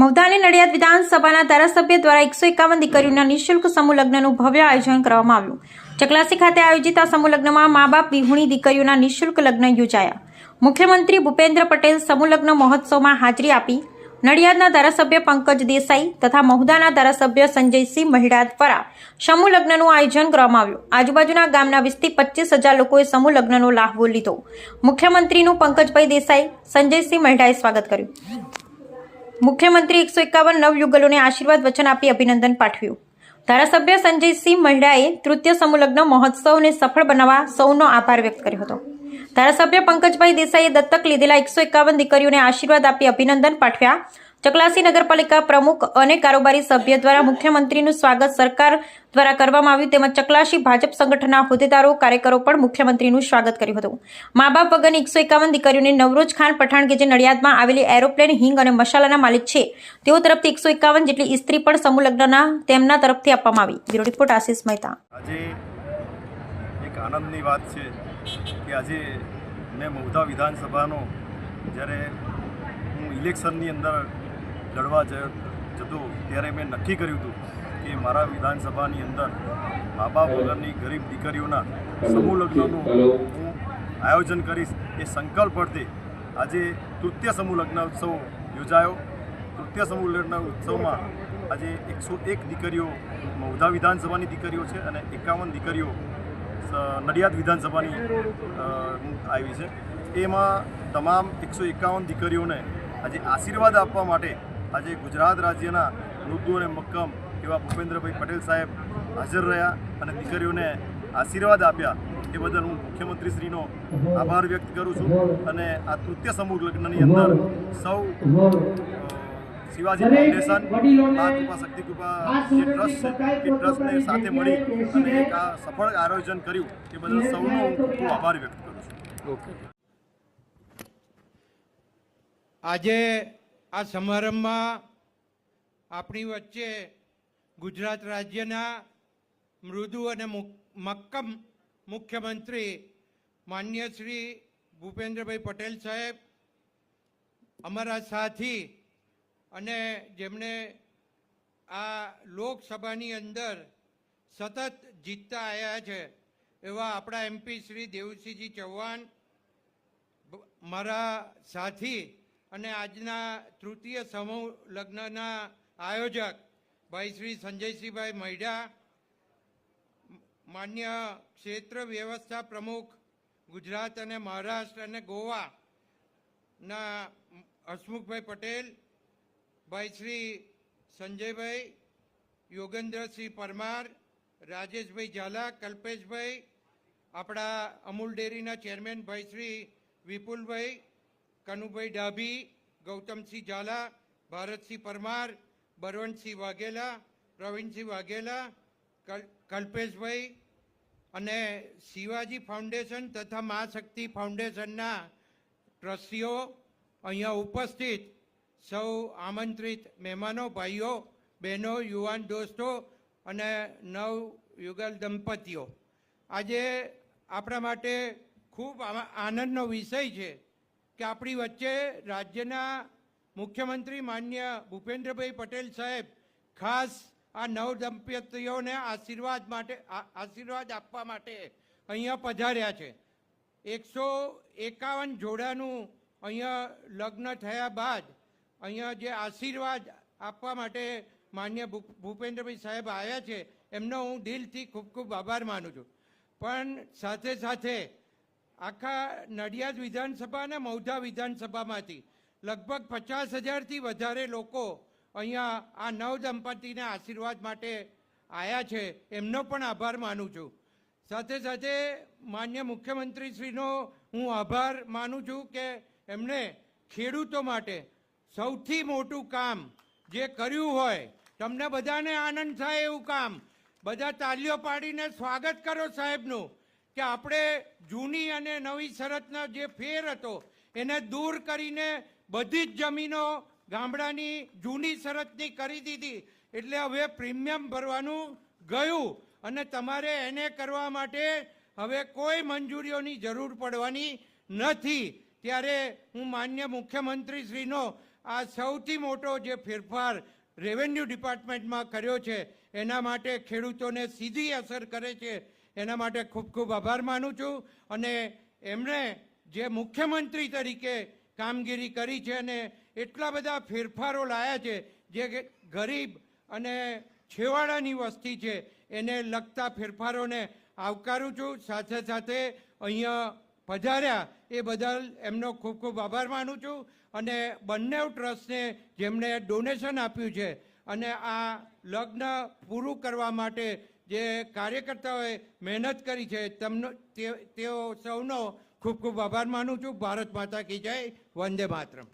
મૌદાની નડિયાદ વિધાનસભાના ધારાસભ્ય દ્વારા એકસો એકાવન દીકરીઓના નિઃશુલ્ક સમૂહ લગ્નનું ભવ્ય આયોજન કરવામાં આવ્યું. ચકલાસી ખાતે આયોજિત આ સમૂહ લગ્નમાં મા બાપ વિહુણી દીકરીઓના નિઃશુલ્ક લગ્ન યોજાયા. મુખ્યમંત્રી ભૂપેન્દ્ર પટેલ સમૂહ લગ્ન મહોત્સવમાં હાજરી આપી નડિયાદના ધારાસભ્ય પંકજ દેસાઈ તથા મહુદાના ધારાસભ્ય સંજયસિંહ મહિડા દ્વારા સમૂહ લગ્નનું આયોજન કરવામાં આવ્યું. આજુબાજુના ગામના વીસથી પચીસ હજાર લોકોએ સમૂહ લગ્નનો લાભ લીધો. મુખ્યમંત્રીનું પંકજભાઈ દેસાઈ, સંજયસિંહ મહિડાએ સ્વાગત કર્યું. મુખ્યમંત્રી એકસો એકાવન નવયુગલોને આશીર્વાદ વચન આપી અભિનંદન પાઠવ્યું. ધારાસભ્ય સંજયસિંહ મહિડાએ તૃતીય સમૂહલગ્ન મહોત્સવને સફળ બનાવવા સૌનો આભાર વ્યક્ત કર્યો હતો. ધારાસભ્ય પંકજભાઈ દેસાઈએ દત્તક લીધેલા એકસો એકાવન દીકરીઓને આશીર્વાદ આપી અભિનંદન પાઠવ્યા. ચકલાસી નગરપાલિકા પ્રમુખ અને કારોબારી સભ્ય દ્વારા મુખ્યમંત્રીનું સ્વાગત સરકાર દ્વારા કરવામાં આવ્યું તેમજ ચકલાસી ભાજપ સંગઠનના હોદ્દેદારો, કાર્યકરો પણ મુખ્યમંત્રીનું સ્વાગત કર્યું હતું. મા બાપ વગરની એકસો એકાવન દીકરીઓને નવરોજ ખાન પઠાણ કે જે નડિયાદમાં આવેલી એરોપ્લેન, હિંગ અને મસાલાના માલિક છે, તેઓ તરફથી એકસો એકાવન જેટલી ઇસ્ત્રી પણ સમૂહ લગ્નના તેમના તરફથી આપવામાં આવી. Bureau report, Ashish Mehta. આજે એક આનંદની વાત છે કે આજે મેં મહુધા વિધાનસભાનો જ્યારે હું ઇલેક્શનની અંદર લડવા જતો ત્યારે મેં નક્કી કર્યું હતું કે મારા વિધાનસભાની અંદર મા બાપ વગરની ગરીબ દીકરીઓના સમૂહ લગ્નનું હું આયોજન કરીશ એ સંકલ્પ અર્થે આજે તૃતીય સમૂહ લગ્ન ઉત્સવ યોજાયો. તૃતીય સમૂહ લગ્ન ઉત્સવમાં આજે એકસો એક દીકરીઓ મૌધા વિધાનસભાની દીકરીઓ છે અને એકાવન દીકરીઓ સ- નડિયાદ વિધાનસભાની આવી છે. એમાં તમામ એકસો એકાવન દીકરીઓને આજે આશીર્વાદ આપવા માટે આજે ગુજરાત રાજ્યના મૃદુ અને મક્કમ એવા ભૂપેન્દ્રભાઈ પટેલ સાહેબ હાજર રહ્યા અને દીકરીઓને આશીર્વાદ આપ્યા એ બદલ હું મુખ્યમંત્રીશ્રીનો આભાર વ્યક્ત કરું છું અને આ તૃતીય સમૂહ લગ્નની અંદર સૌ શિવાજી ફાઉન્ડેશન મા કૃપા શક્તિ કૃપા, જે ટ્રસ્ટ છે, એ ટ્રસ્ટને સાથે મળી અને એક આ સફળ આયોજન કર્યું એ બદલ સૌનો હું આભાર વ્યક્ત કરું છું. આજે આ સમારંભમાં આપણી વચ્ચે ગુજરાત રાજ્યના મૃદુ અને મુક- મક્કમ મુખ્યમંત્રી માન્ય શ્રી ભૂપેન્દ્રભાઈ પટેલ સાહેબ, અમારા સાથી અને જેમણે આ લોકસભાની અંદર સતત જીતતા આવ્યા છે, એવા આપણા એમપી શ્રી દેવસિંહજી ચૌહાણ મારા સાથી અને આજના તૃતીય સમૂહ લગ્નના આયોજક ભાઈ શ્રી સંજયસિંહભાઈ મૈડા, માન્ય ક્ષેત્ર વ્યવસ્થા પ્રમુખ ગુજરાત અને મહારાષ્ટ્ર અને ગોવાના હસમુખભાઈ પટેલ, ભાઈ શ્રી સંજયભાઈ, યોગેન્દ્રસિંહ પરમાર, રાજેશભાઈ ઝાલા, કલ્પેશભાઈ, આપણા અમૂલ ડેરીના ચેરમેન ભાઈ શ્રી વિપુલભાઈ કનુભાઈ ડાભી, ગૌતમસિંહ ઝાલા, ભારતસિંહ પરમાર બરવંતસિંહ વાઘેલા, પ્રવીણસિંહ વાઘેલા, કલ- કલ્પેશભાઈ અને શિવાજી ફાઉન્ડેશન તથા મા શક્તિ ફાઉન્ડેશનના ટ્રસ્ટીઓ અહીંયા ઉપસ્થિત. સૌ આમંત્રિત મહેમાનો, ભાઈઓ, બહેનો, યુવાન દોસ્તો અને નવ યુગલ દંપતીઓ. આજે આપણા માટે ખૂબ આનંદનો વિષય છે. કે આપણી વચ્ચે રાજ્યના મુખ્યમંત્રી માન્ય ભૂપેન્દ્રભાઈ પટેલ સાહેબ ખાસ આ નવ દંપતીઓને આશીર્વાદ માટે આશીર્વાદ આપવા માટે અહીંયા પધાર્યા છે. એકસો એકાવન જોડાનું અહીંયા લગ્ન થયા બાદ અહીંયા જે આશીર્વાદ આપવા માટે માન્ય ભૂપેન્દ્રભાઈ સાહેબ આવ્યા છે, એમનો હું દિલથી ખૂબ ખૂબ આભાર માનું છું. પણ સાથે સાથે આખા નડિયાદ વિધાનસભા અને મૌધા વિધાનસભામાંથી લગભગ પચાસ હજારથી વધારે લોકો અહીંયા આ નવ દંપતીને આશીર્વાદ માટે આવ્યા છે. એમનો પણ આભાર માનું છું. સાથે સાથે માન્ય મુખ્યમંત્રીશ્રીનો હું આભાર માનું છું કે એમણે ખેડૂતો માટે સૌથી મોટું કામ જે કર્યું હોય, તમને બધાને આનંદ થાય એવું કામ. બધા તાલીઓ પાડીને સ્વાગત કરો સાહેબનું. કે આપણે જૂની અને નવી શરતનો જે ફેર હતો, એને દૂર કરીને બધી જ જમીનો ગામડાની જૂની શરતની કરી દીધી. એટલે હવે પ્રીમિયમ ભરવાનું ગયું અને તમારે એને કરવા માટે હવે કોઈ મંજૂરીઓની જરૂર પડવાની નથી. ત્યારે હું માન્ય મુખ્યમંત્રીશ્રીનો આ સૌથી મોટો જે ફેરફાર રેવન્યુ ડિપાર્ટમેન્ટમાં કર્યો છે, એના માટે ખેડૂતોને સીધી અસર કરે છે એના માટે ખૂબ ખૂબ આભાર માનું છું અને એમણે જે મુખ્યમંત્રી તરીકે કામગીરી કરી છે અને એટલા બધા ફેરફારો લાયા છે, જે ગરીબ અને છેવાડાની વસ્તી છે, એને લગતા ફેરફારોને આવકારું છું. સાથે સાથે અહીંયા પધાર્યા એ બદલ એમનો ખૂબ ખૂબ આભાર માનું છું અને બંને ટ્રસ્ટને જેમણે ડોનેશન આપ્યું છે અને આ લગ્ન પૂરું કરવા માટે જે કાર્યકર્તાઓએ મહેનત કરી છે, તેમનો તેઓ સૌનો ખૂબ ખૂબ આભાર માનું છું. ભારત માતા કી જય. વંદે માતરમ.